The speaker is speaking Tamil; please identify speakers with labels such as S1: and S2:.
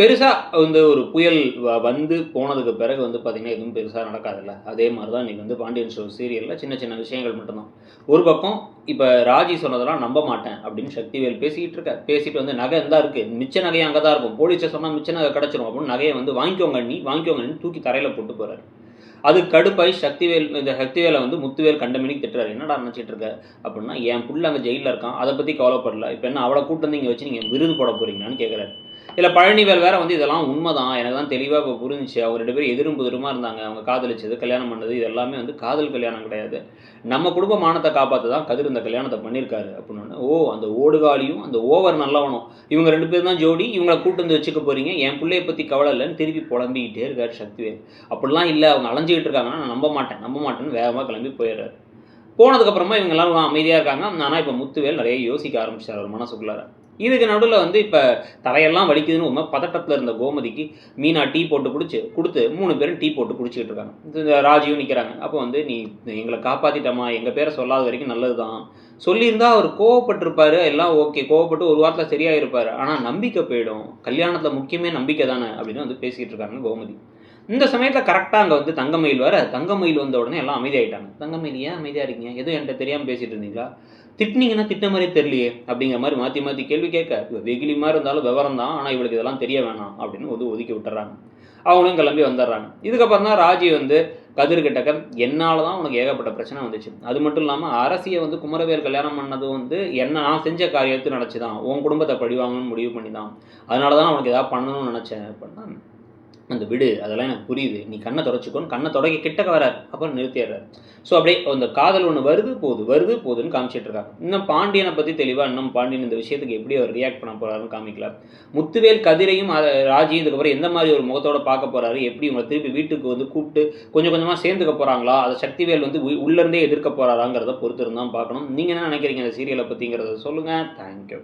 S1: பெருசாக வந்து ஒரு புயல் வ வந்து போனதுக்கு பிறகு வந்து பார்த்திங்கன்னா எதுவும் பெருசாக நடக்காதுல்ல. அதே மாதிரி தான் இன்றைக்கி வந்து பாண்டியன் ஷோ சீரியலில் சின்ன சின்ன விஷயங்கள் மட்டும்தான். ஒரு பக்கம் இப்போ ராஜி சொன்னதெல்லாம் நம்ப மாட்டேன் அப்படின்னு சக்திவேல் பேசிக்கிட்டு இருக்க பேசிட்டு வந்து நகை இருந்தால் இருக்குது மிச்ச நகையை அங்கே தான் இருக்கும். போலீஸை சொன்னால் மிச்ச நகை கிடச்சிரும் அப்படின்னு நகையை வந்து வாங்கிக்கோங்க நீ வாங்கிக்கோங்க நீ தூக்கி தரையில் போட்டு போகிறாரு அது கடுப்பாய் சக்திவேல் இந்த சக்திவேலை வந்து முத்துவேல் கண்டமணிக்கு திட்டுறாரு. என்னடா நினச்சிட்டு இருக்க? அப்படின்னா என் புள்ள அங்கே ஜெயிலில் இருக்கான். அதை பற்றி கவலைப்படல. இப்போ என்ன அவளை கூட்டம் இங்கே வச்சு நீங்கள் விருது போட போறீங்களான்னு கேட்குறாரு இல்லை பழனிவேல் வேற வந்து இதெல்லாம் உண்மைதான். எனக்கு தான் தெளிவாக இப்போ புரிஞ்சிச்சு. அவங்க ரெண்டு பேரும் எதிரும் புதிருமா இருந்தாங்க. அவங்க காதலிச்சது கல்யாணம் பண்ணது இது எல்லாமே வந்து காதல் கல்யாணம் கிடையாது. நம்ம குடும்ப மானத்தை காப்பாற்ற தான் கதிர் இந்த கல்யாணத்தை பண்ணியிருக்காரு அப்படின்னு. ஓ அந்த ஓடுகாலியும் அந்த ஓவர் நல்லவனும். இவங்க ரெண்டு பேரும் தான் ஜோடி. இவங்களை கூட்டு வந்து வச்சுக்க போறீங்க. என் பிள்ளையை பற்றி கவலை இல்லைன்னு திருப்பி புலம்பிக்கிட்டே இருக்கார் சக்திவேல். அப்படிலாம் இல்லை. அவங்க அலைஞ்சிக்கிட்டு இருக்காங்கன்னா நான் நம்ப மாட்டேன். நம்ப மாட்டேன்னு வேகமாக கிளம்பி போயிடுறாரு. போனதுக்கப்புறமா இவங்க எல்லாரும் அமைதியாக இருக்காங்க. ஆனால் இப்போ முத்துவேல் நிறைய யோசிக்க ஆரம்பிச்சார் அவர் மனசுக்குள்ளார. இதுக்கு நடுவில் வந்து இப்போ தலையெல்லாம் வலிக்குதுன்னு உண்மை பதட்டத்தில் இருந்த கோமதிக்கு மீனா டீ போட்டு குடிச்சு கொடுத்து மூணு பேரும் டீ போட்டு குடிச்சிக்கிட்டு இருக்காங்க. இந்த ராஜியும் நிற்கிறாங்க அப்போ வந்து நீ எங்களை காப்பாற்றிட்டமா எங்கள் பேரை சொல்லாத வரைக்கும் நல்லது தான் சொல்லியிருந்தா அவர் கோவப்பட்டிருப்பாரு எல்லாம் ஓகே. கோவப்பட்டு ஒரு வாரத்தில் சரியாயிருப்பார். ஆனால் நம்பிக்கை போயிடும். கல்யாணத்தில் முக்கியமே நம்பிக்கை தானே அப்படின்னு வந்து பேசிக்கிட்டு இருக்காங்க கோமதி. இந்த சமயத்தில் கரெக்டாக அங்கே வந்து தங்கமயில் வர தங்கமயில் வந்த உடனே எல்லாம் அமைதியாயிட்டாங்க. தங்கமயில் ஏன் அமைதியாக இருக்கீங்க? எதுவும் என்கிட்ட தெரியாமல் பேசிட்டு இருந்தீங்களா? திட்டினீங்கன்னா திட்ட மாதிரி தெரியலையே அப்படிங்கிற மாதிரி மாற்றி மாற்றி கேள்வி கேட்க வெகுலி மாதிரி இருந்தாலும் விவரம் தான். ஆனால் இவளுக்கு இதெல்லாம் தெரிய வேணாம் அப்படின்னு வந்து ஒதுக்கி விட்டுறாங்க. அவங்களும் கிளம்பி வந்துடுறாங்க. இதுக்கப்புறம் தான் ராஜி வந்து கதிர்கிட்டக்க என்னால் தான் உனக்கு ஏகப்பட்ட பிரச்சனை வந்துச்சு. அது மட்டும் இல்லாமல் அரசியை வந்து குமரவேல் கல்யாணம் பண்ணது வந்து என்ன நான் செஞ்ச காரியத்தை நினச்சி தான் உன் குடும்பத்தை பழிவாங்கன்னு முடிவு பண்ணி தான் அதனால தான் உனக்கு ஏதாவது பண்ணணும்னு நினச்சேன் அப்படின்னா அந்த விடு அதெல்லாம் எனக்கு புரியுது. நீ கண்ணை தொடச்சிக்கோன்னு கண்ணை தொடக்கி கிட்டக்க வரார் அப்புறம் நிறுத்திடுறாரு. ஸோ அப்படியே அந்த காதல் ஒன்று வருது போகுது வருது போகுதுன்னு காமிச்சிட்டு இருக்காங்க இன்னும் பாண்டியனை பற்றி தெளிவாக இன்னும் பாண்டியன் இந்த விஷயத்துக்கு எப்படி அவர் ரியாக்ட் பண்ண போகிறாருன்னு காமிக்கல முத்துவேல் கதிரையும் ராஜியும் இதுக்கப்புறம் எந்த மாதிரி ஒரு முகத்தோட பார்க்க போறாரு? எப்படி இவங்களை திருப்பி வீட்டுக்கு வந்து கூப்பிட்டு கொஞ்சம் கொஞ்சமாக சேர்ந்துக்க போகிறாங்களா அதை சக்திவேல் வந்து உள்ளேருந்தே உள்ளே இருந்தே எதிர்க்க போறாராங்கிறத பொறுத்து இருந்தால் பார்க்கணும். நீங்கள் என்ன நினைக்கிறீங்க இந்த சீரியலை பற்றிங்கிறத சொல்லுங்கள் தேங்க்யூ